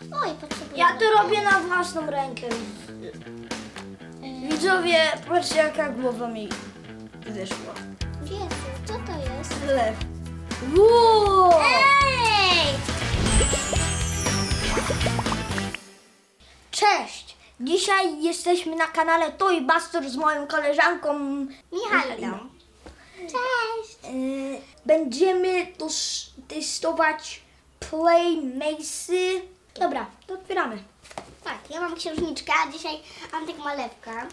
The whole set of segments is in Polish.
Oj, potrzebuję. Ja to robię na własną rękę. Widzowie, patrzcie jaka głowa mi wyszła. Jezu, co to jest? Lew. Wow! Ej! Cześć! Dzisiaj jesteśmy na kanale Toy Buster z moją koleżanką Michaliną. Cześć! Yy, Będziemy tos- testować Playmace'y. Dobra, to otwieramy. Tak, ja mam księżniczkę, a dzisiaj Antek ma lewka.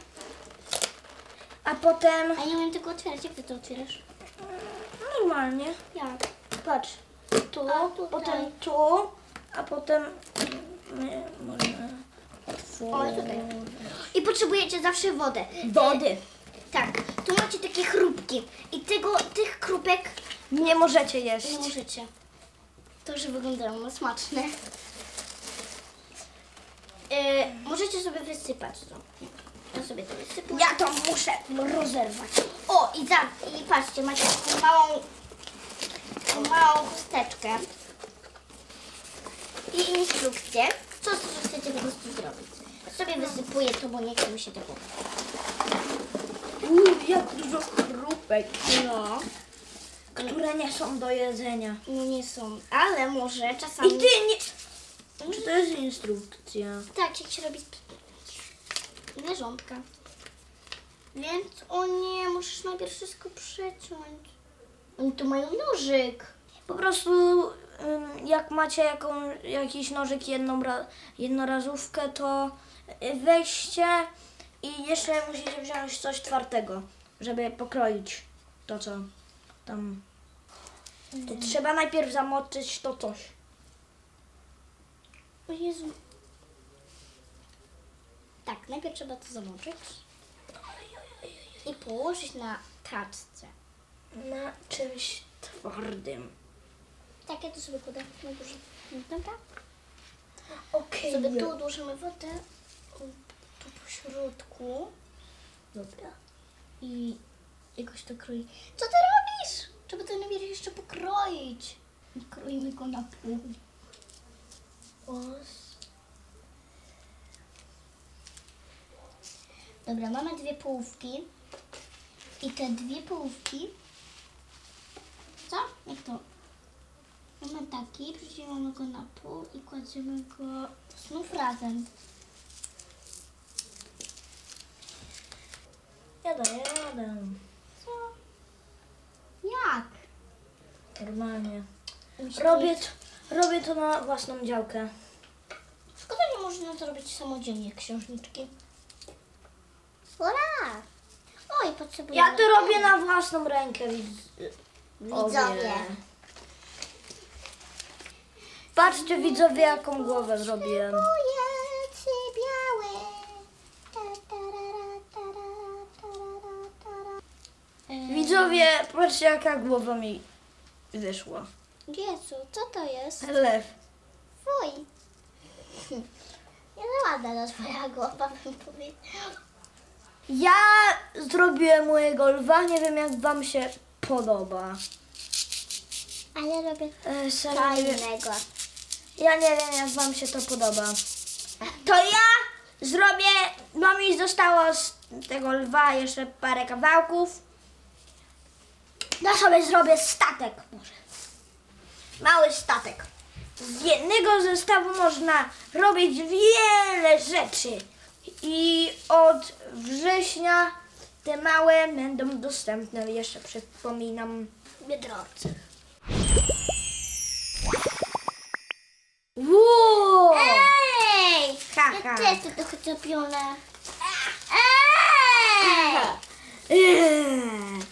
A potem A nie umiem tego otwierać. Jak ty to otwierasz? normalnie. Jak? Patrz, tu, A, tutaj. potem tu, a potem my możemy O, tutaj. I potrzebujecie zawsze wodę. Wody. Tak, tu macie takie chrupki. I tego, tych chrupek Nie możecie jeść. nie możecie. To, że wyglądają no, smaczne. Yy, możecie sobie wysypać to. Ja sobie to wysypuję. Ja to muszę rozerwać. O, i, za, i patrzcie, macie taką małą, taką małą chusteczkę. I instrukcję, co chcecie po prostu zrobić. Sobie wysypuję to, bo nie chce mi się tego. Uuu, jak dużo chrupek, No, które nie są do jedzenia. no nie są, ale może czasami... I ty nie... Czy to jest instrukcja? Tak, jak się robi zwierzątka. Więc, o nie, musisz najpierw wszystko przeciąć. Oni tu mają nożyk. Po prostu ym, jak macie jaką, jakiś nożyk jedną ra, jednorazówkę, to y, weźcie i jeszcze musicie wziąć coś twardego, żeby pokroić to, co tam... To trzeba najpierw zamoczyć to coś. O Jezu. Tak, najpierw trzeba to zamoczyć i położyć na taczce. Na czymś twardym. Tak, ja to sobie kładę na górze. Dobra? Okej. Sobie tu odłożymy wodę, tu po środku Dobra. i jakoś to kroi. Co ty robisz? Trzeba to najpierw jeszcze pokroić. Kroimy go na pół. Dobra, mamy dwie połówki. I te dwie połówki. Co? Jak to? Mamy taki, przyciągamy go na pół i kładziemy go znów razem. Jadę, jadę. Co? Jak? Normalnie. Robię, to- to, robię to na własną działkę. Szkoda, nie można to robić samodzielnie, księżniczki. Ura! Oj, potrzebuję... Ja to robię na własną rękę. widz- Widzowie. Patrzcie widzowie jaką głowę zrobiłem. Ujęcie białe. Ta, tarara, tarara, tarara, tarara. Em, Widzowie, patrzcie jaka głowa mi wyszła. Jezu, co to jest? Lew. Fuj. Nie za ładna ta twoja głowa, bym powiedział. Ja zrobiłem mojego lwa, nie wiem jak wam się podoba. A ja robię E, serio, nie wiem- fajnego. ja nie wiem jak wam się to podoba. To ja zrobię, no mi zostało z tego lwa jeszcze parę kawałków. Ja sobie zrobię statek może. Mały statek. Z jednego zestawu można robić wiele rzeczy. I od września te małe będą dostępne, jeszcze przypominam, w Biedronce. Wow! Ej! Haha. Ja też czepiona. Eee!